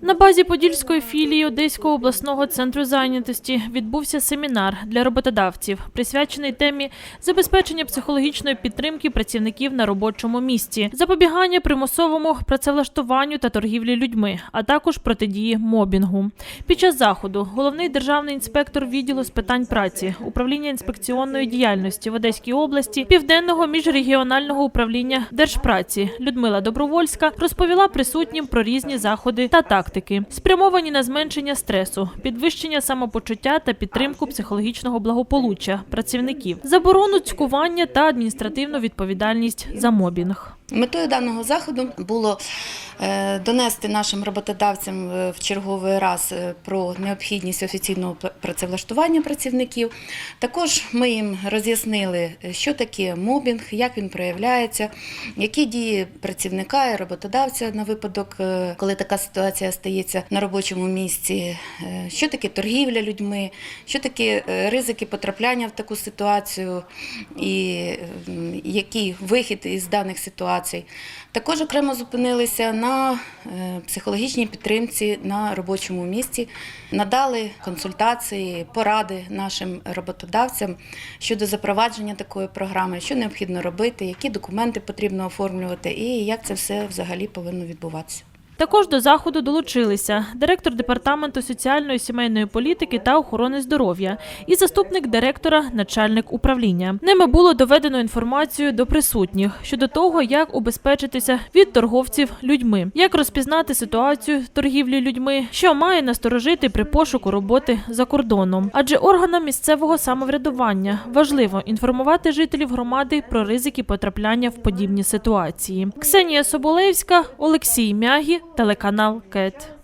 На базі Подільської філії Одеського обласного центру зайнятості відбувся семінар для роботодавців, присвячений темі забезпечення психологічної підтримки працівників на робочому місці, запобігання примусовому працевлаштуванню та торгівлі людьми, а також протидії мобінгу. Під час заходу головний державний інспектор відділу з питань праці, управління інспекціонної діяльності в Одеській області, південного міжрегіонального управління держпраці Людмила Добровольська розповіла присутнім про різні заходи та тактики, спрямовані на зменшення стресу, підвищення самопочуття та підтримку психологічного благополуччя працівників, заборону цькування та адміністративну відповідальність за мобінг. Метою даного заходу було е, донести нашим роботодавцям е, в черговий раз е, про необхідність офіційного працевлаштування працівників. Також ми їм роз'яснили, що таке мобінг, як він проявляється, які дії працівника і роботодавця на випадок, коли така ситуація стається на робочому місці, що таке торгівля людьми, що таке ризики потрапляння в таку ситуацію і який вихід із даних ситуацій. Також окремо зупинилися на е, психологічній підтримці на робочому місці, надали консультації, поради нашим роботодавцям щодо запровадження такої програми, що необхідно робити, які документи потрібно оформлювати і як це все взагалі повинно відбуватися. Також до заходу долучилися директор департаменту соціальної сімейної політики та охорони здоров'я і заступник директора, начальник управління. Ними було доведено інформацію до присутніх щодо того, як убезпечитися від торговців людьми, як розпізнати ситуацію торгівлі людьми, що має насторожити при пошуку роботи за кордоном. Адже органам місцевого самоврядування важливо інформувати жителів громади про ризики потрапляння в подібні ситуації. Ксенія Соболевська, Олексій Мягі, телеканал КЕТ.